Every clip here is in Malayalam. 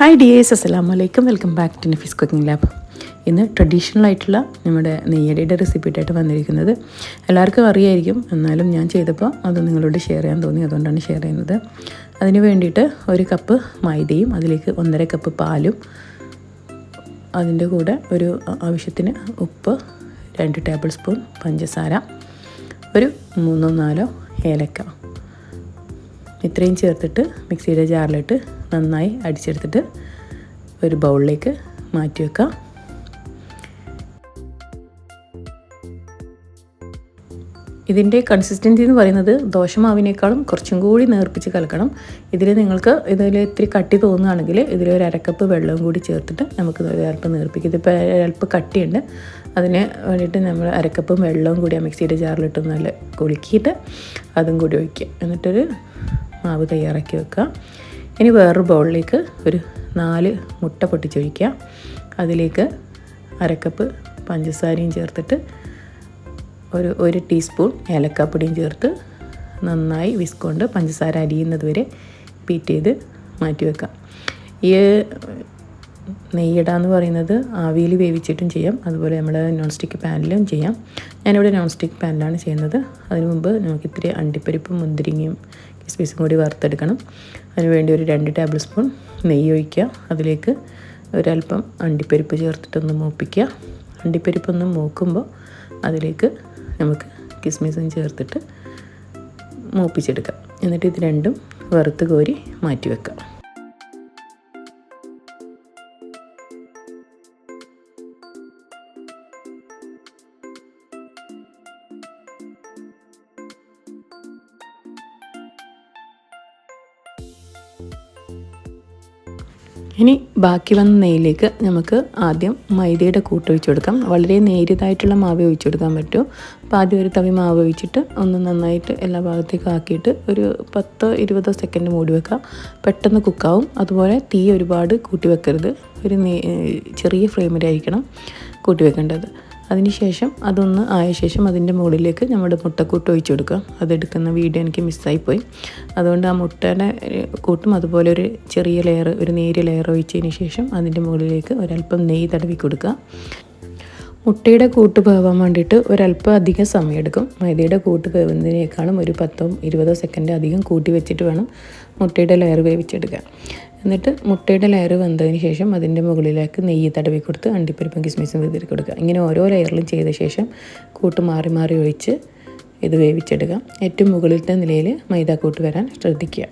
ഹായ് ഡിയേഴ്സ് അസ്സലാമു അലൈക്കും welcome back to Nafees cooking lab ഇന്ന് ട്രഡീഷണൽ ആയിട്ടുള്ള നമ്മുടെ നെയ്യടിയുടെ റെസിപ്പിയായിട്ട് വന്നിരിക്കുന്നത്. എല്ലാവർക്കും അറിയായിരിക്കും. എന്നാലും ഞാൻ ചെയ്തപ്പോൾ അത് നിങ്ങളോട് ഷെയർ ചെയ്യാൻ തോന്നി. അതുകൊണ്ടാണ് ഷെയർ ചെയ്യുന്നത്. അതിന് വേണ്ടിയിട്ട് ഒരു കപ്പ് മൈദയും അതിലേക്ക് ഒന്നര കപ്പ് പാലും അതിന്റെ കൂടെ ഒരു ആവശ്യത്തിന് ഉപ്പ് രണ്ട് ടേബിൾ സ്പൂൺ പഞ്ചസാര ഒരു മൂന്നോ നാലോ ഏലക്ക. ഇത്രയും ചേർത്തിട്ട് മിക്സിയുടെ ജാറിലിട്ട് നന്നായി അടിച്ചെടുത്തിട്ട് ഒരു ബൗളിലേക്ക് മാറ്റി വെക്കാം. ഇതിന്റെ കൺസിസ്റ്റൻസി എന്ന് പറയുന്നത് ദോശമാവിനേക്കാളും കുറച്ചും കൂടി നേർപ്പിച്ച് കലക്കണം. ഇതിൽ നിങ്ങൾക്ക് ഇതിൽ ഇത്തിരി കട്ടി തോന്നുകയാണെങ്കിൽ ഇതിൽ ഒരു അരക്കപ്പ് വെള്ളവും കൂടി ചേർത്തിട്ട് നമുക്ക് ഒരൽപ്പം നേർപ്പിക്കും. ഇതിപ്പോൾ അല്പം കട്ടിയുണ്ട്. അതിന് വേണ്ടിയിട്ട് നമ്മൾ അരക്കപ്പും വെള്ളവും കൂടി ആ മിക്സിയുടെ ജാറിലിട്ട് നല്ല കുലുക്കിയിട്ട് അതും കൂടി ഒഴിക്കുക. എന്നിട്ടൊരു മാവ് തയ്യാറാക്കി വെക്കുക. ഇനി വേറൊരു ബൗളിലേക്ക് ഒരു നാല് മുട്ട പൊട്ടിച്ചൊഴിക്കുക. അതിലേക്ക് അരക്കപ്പ് പഞ്ചസാരയും ചേർത്തിട്ട് ഒരു ഒരു ടീസ്പൂൺ ഏലക്കാപ്പൊടിയും ചേർത്ത് നന്നായി വിസ്കൊണ്ട് പഞ്ചസാര അരിയുന്നത് വരെ ബീറ്റ് ചെയ്ത് മാറ്റി വെക്കാം. ഈ നെയ്യട എന്ന് പറയുന്നത് ആവിയിൽ വേവിച്ചിട്ടും ചെയ്യാം. അതുപോലെ നമ്മൾ നോൺ സ്റ്റിക്ക് പാനിലും ചെയ്യാം. ഞാനിവിടെ നോൺ സ്റ്റിക്ക് പാനിലാണ് ചെയ്യുന്നത്. അതിനു മുമ്പ് നമുക്ക് ഇത്തിരി അണ്ടിപ്പരിപ്പും മുന്തിരിങ്ങയും കിസ്മിസും കൂടി വറുത്തെടുക്കണം. അതിനുവേണ്ടി ഒരു രണ്ട് ടേബിൾ സ്പൂൺ നെയ്യ് ഒഴിക്കുക. അതിലേക്ക് ഒരല്പം അണ്ടിപ്പരിപ്പ് ചേർത്തിട്ടൊന്ന് മൂപ്പിക്കുക. അണ്ടിപ്പരിപ്പൊന്ന് മൂക്കുമ്പോൾ അതിലേക്ക് നമുക്ക് കിസ്മിസും ചേർത്തിട്ട് മൂപ്പിച്ചെടുക്കാം. എന്നിട്ട് ഇത് രണ്ടും വറുത്ത് കോരി മാറ്റി വെക്കാം ഇനി ബാക്കി വന്ന നെയ്യിലേക്ക് നമുക്ക് ആദ്യം മൈദയുടെ കൂട്ട് ഒഴിച്ചു കൊടുക്കാം. വളരെ നേരിയതായിട്ടുള്ള മാവ് ഒഴിച്ചു കൊടുക്കാൻ പറ്റും. അപ്പോൾ ആദ്യം ഒരു തവി മാവ് ഒഴിച്ചിട്ട് ഒന്ന് നന്നായിട്ട് എല്ലാ ഭാഗത്തേക്കും ആക്കിയിട്ട് ഒരു പത്തോ ഇരുപതോ സെക്കൻഡ് മൂടി വെക്കാം. പെട്ടെന്ന് കുക്കാവും അതുപോലെ തീ ഒരുപാട് കൂട്ടി വെക്കരുത്. ഒരു ചെറിയ ഫ്ലെയിമിലായിരിക്കണം കൂട്ടി വെക്കേണ്ടത്. അതിനുശേഷം അതൊന്ന് ആയ ശേഷം അതിന്റെ മുകളിലേക്ക് നമ്മുടെ മുട്ടക്കൂട്ട് ഒഴിച്ചു കൊടുക്കുക. അതെടുക്കുന്ന വീഡിയോ എനിക്ക് മിസ്സായിപ്പോയി. അതുകൊണ്ട് ആ മുട്ടയുടെ കൂട്ടും അതുപോലെ ഒരു ചെറിയ ലെയർ ഒരു നേരിയ ലെയർ ഒഴിച്ചതിന് ശേഷം അതിന്റെ മുകളിലേക്ക് ഒരല്പം നെയ്യ് തടവി കൊടുക്കുക. മുട്ടയുടെ കൂട്ട് വേവാൻ വേണ്ടിയിട്ട് ഒരല്പം അധികം സമയമെടുക്കും. മൈദയുടെ കൂട്ട് വേവുന്നതിനേക്കാളും ഒരു പത്തോ ഇരുപതോ സെക്കൻഡ് അധികം കൂട്ടി വെച്ചിട്ട് വേണം മുട്ടയുടെ ലെയർ വേവിച്ചെടുക്കാൻ. എന്നിട്ട് മുട്ടയുടെ ലെയർ വെന്തതിന് ശേഷം അതിന്റെ മുകളിലേക്ക് നെയ്യ് തടവി കൊടുത്ത് അണ്ടിപ്പരിപ്പും കിസ്മിസും വിതിരി കൊടുക്കുക. ഇങ്ങനെ ഓരോ ലെയറിലും ചെയ്ത ശേഷം കൂട്ട് മാറി മാറി ഒഴിച്ച് ഇത് വേവിച്ചെടുക്കുക. ഏറ്റവും മുകളിലത്തെ നിലയിൽ മൈദാക്കൂട്ട് വരാൻ ശ്രദ്ധിക്കുക.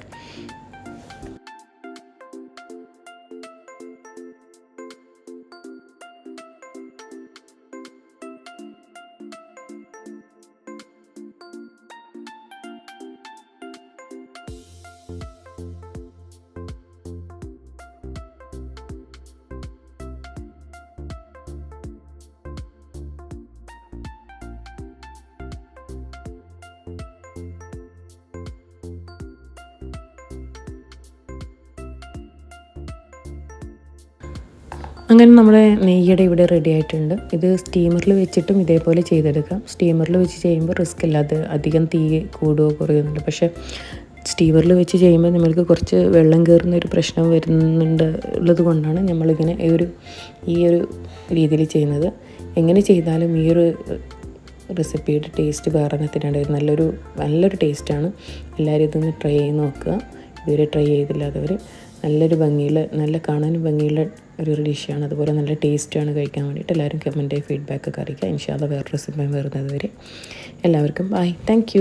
അങ്ങനെ നമ്മുടെ നെയ്യട ഇവിടെ റെഡി ആയിട്ടുണ്ട്. ഇത് സ്റ്റീമറിൽ വെച്ചിട്ടും ഇതേപോലെ ചെയ്തെടുക്കാം. സ്റ്റീമറിൽ വെച്ച് ചെയ്യുമ്പോൾ റിസ്ക് ഇല്ലാതെ അധികം തീ കൂടുകയോ കുറയുന്നുണ്ട് പക്ഷേ സ്റ്റീമറിൽ വെച്ച് ചെയ്യുമ്പോൾ നമ്മൾക്ക് കുറച്ച് വെള്ളം കയറുന്ന ഒരു പ്രശ്നം വരുന്നുണ്ട് ഉള്ളത് കൊണ്ടാണ് നമ്മളിങ്ങനെ ഈ ഒരു ഈ ഒരു രീതിയിൽ ചെയ്യുന്നത്. എങ്ങനെ ചെയ്താലും ഈ ഒരു റെസിപ്പിയുടെ ടേസ്റ്റ് വേറെ നല്ലൊരു നല്ലൊരു ടേസ്റ്റാണ് എല്ലാവരും ഇതൊന്ന് ട്രൈ ചെയ്ത് നോക്കുക. ഇതുവരെ ട്രൈ ചെയ്തില്ലാത്തവർ നല്ലൊരു ഭംഗിയിൽ നല്ല കാണാനും ഭംഗിയുള്ള ഒരു ഡിഷാണ്. അതുപോലെ നല്ല ടേസ്റ്റാണ് കഴിക്കാൻ വേണ്ടിയിട്ട് എല്ലാവരും കമന്റ് ഫീഡ്ബാക്ക് ഒക്കെ അറിയിക്കുക. ഇൻഷാല്ല വേറെ റെസിപ്പി വരുന്നത് വരെ. എല്ലാവർക്കും ബൈ താങ്ക്